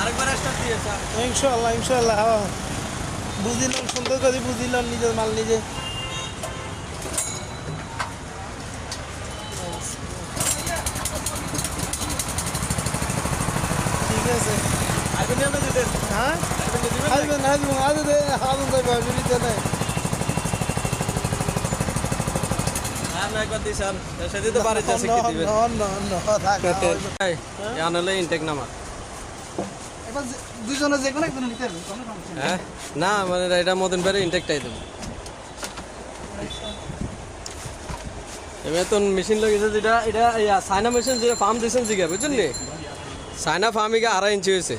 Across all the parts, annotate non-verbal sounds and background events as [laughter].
আরেকবার স্টার্ট দিয়েছে হ্যাঁ। বুঝিলাম সুন্দর করে বুঝিলাম নিজের মাল নিজে। ঠিক আছে। হ্যাঁ? আসবেন অসুবিধা নেই ইনটেক নামা। দুজনে যে কোনো একজন নিতে কোনো সমস্যা নেই। হ্যাঁ? না মানে এটা মতন বেড়ে ইনটেকটাই দেবো। এবার তো মেশিন লাগিয়েছে যেটা এটা সাইনা মেশিন যেটা ফার্ম দিয়েছেন জিগা বুঝছেন নি? সাইনা ফার্মিকে আড়াই ইঞ্চি হয়েছে।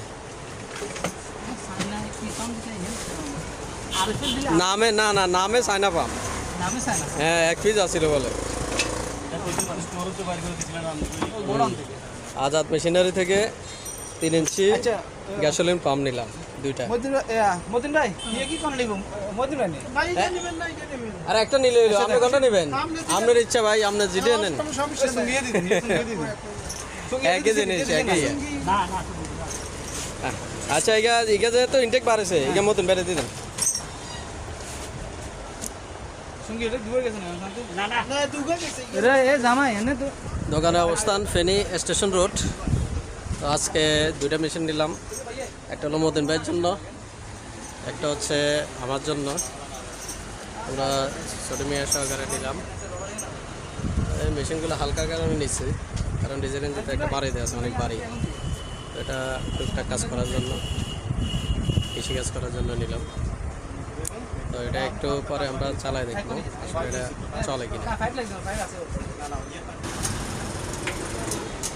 নামে না না নামে সাইনা ফার্ম নামে হ্যাঁ এক পিস আসছিল বলে। আজাদ মেশিনারি থেকে তিন ইঞ্চি আচ্ছা গ্যাসোলিন পাম্প নিলাম দুইটা। মদিন মদিন ভাই ইয়ে কি কোন লিব মদিন ভাই নেবেন আর একটা নিলে হইল আপনি কোনটা নেবেন? আপনার ইচ্ছা ভাই আপনার জিডে নেন। [laughs] একই জিনিস একই। না না হ্যাঁ। আচ্ছা ইগা ইগা যে তো ইনটেক বাড়েছে ইগা মতন বেড়ে দিলেন সঙ্গিয়ে এটা দুবার গেছে না শান্তি? না না। না দুগা গেছে রে এ জামাই এনে তো দোকানের অবস্থান ফেনী স্টেশন রোড। তো আজকে দুইটা মেশিন নিলাম। একটা হলো মদিন ভাইয়ের জন্য, একটা হচ্ছে আমার জন্য। আমরা ছোটো মেয়ে সহকারে নিলাম। এই মেশিনগুলো হালকা কারণে নিচ্ছি কারণ ডিজাইন দিতে একটা বাড়ি দেওয়া আছে, অনেক বাড়ি। তো এটা টুকটাক কাজ করার জন্য, কৃষি কাজ করার জন্য নিলাম। তো এটা একটু পরে আমরা চালাই দেখব এটা চলে কিনা।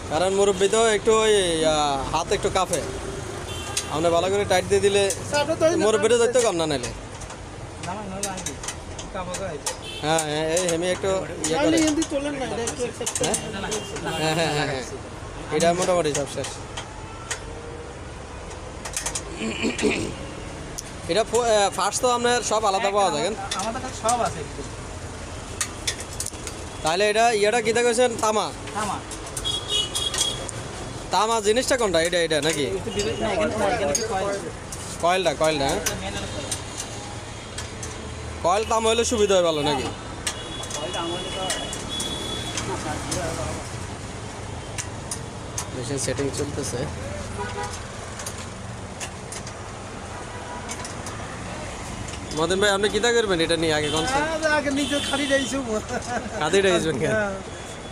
কারণ মুরব্বী তো একটু ওই হাত একটু কাঁপে। আপনি ভালো করে টাইট দিয়ে দিলে মুরব্বীটা ধরতে কম না নাইলে হ্যাঁ হ্যাঁ, এই হেমি একটু ইয়ে হ্যাঁ? হ্যাঁ হ্যাঁ এটা মোটামুটি সব শেষ। এটা ফার্স্ট তো আপনার সব আলাদা পাওয়া যায় আমাদের কাছে সব আছে। তাহলে এটা ইয়েটা কী দেখেছেন তামা। থামা তামা জিনিসটা কোনটা? এটা এটা নাকি? কয়েলটা কয়েলটা হ্যাঁ? কয়েল তাম হলে সুবিধা হয় ভালো নাকি? মেশিন সেটিং চলতেছে। মদন ভাই আপনি কিতা করবেন? এটা নিয়ে আগে কোন আগে নিজে খালি কাদি রাইজবেন কেন?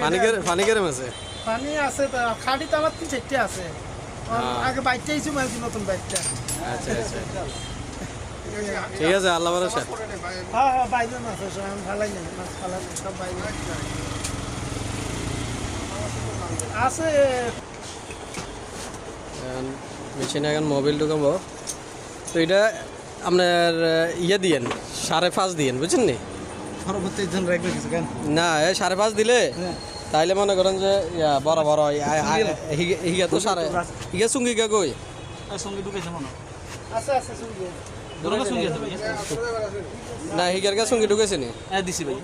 পানি পানি আছে পানি আছে খালি তো আমার তিন চারটে আছে। আগে বাইকটা নতুন বাইকটা। আচ্ছা আচ্ছা। [laughs] ঠিক আছে আল্লাহ ভরসা। হ্যাঁ হ্যাঁ বাইজন আছে সব আমি ভালাই নেই মাছ ফালাই সব বাইজন আছে। মেশিনে এখন মোবাইল ঢুকাবো। তো এটা আপনার ইয়ে দিয়েন সাড়ে পাঁচ দিয়েন বুঝছেন নি? না এই সাড়ে পাঁচ দিলে? তাইলে মনে করেন যে বড় বড় হিগে- তো সাড়ে হিগে কে কই? সঙ্গী সঙ্গী আছে। ভাই। না হিগের কে চুঙ্গি ঢুকেছে নি? হ্যাঁ দিছি ভাই।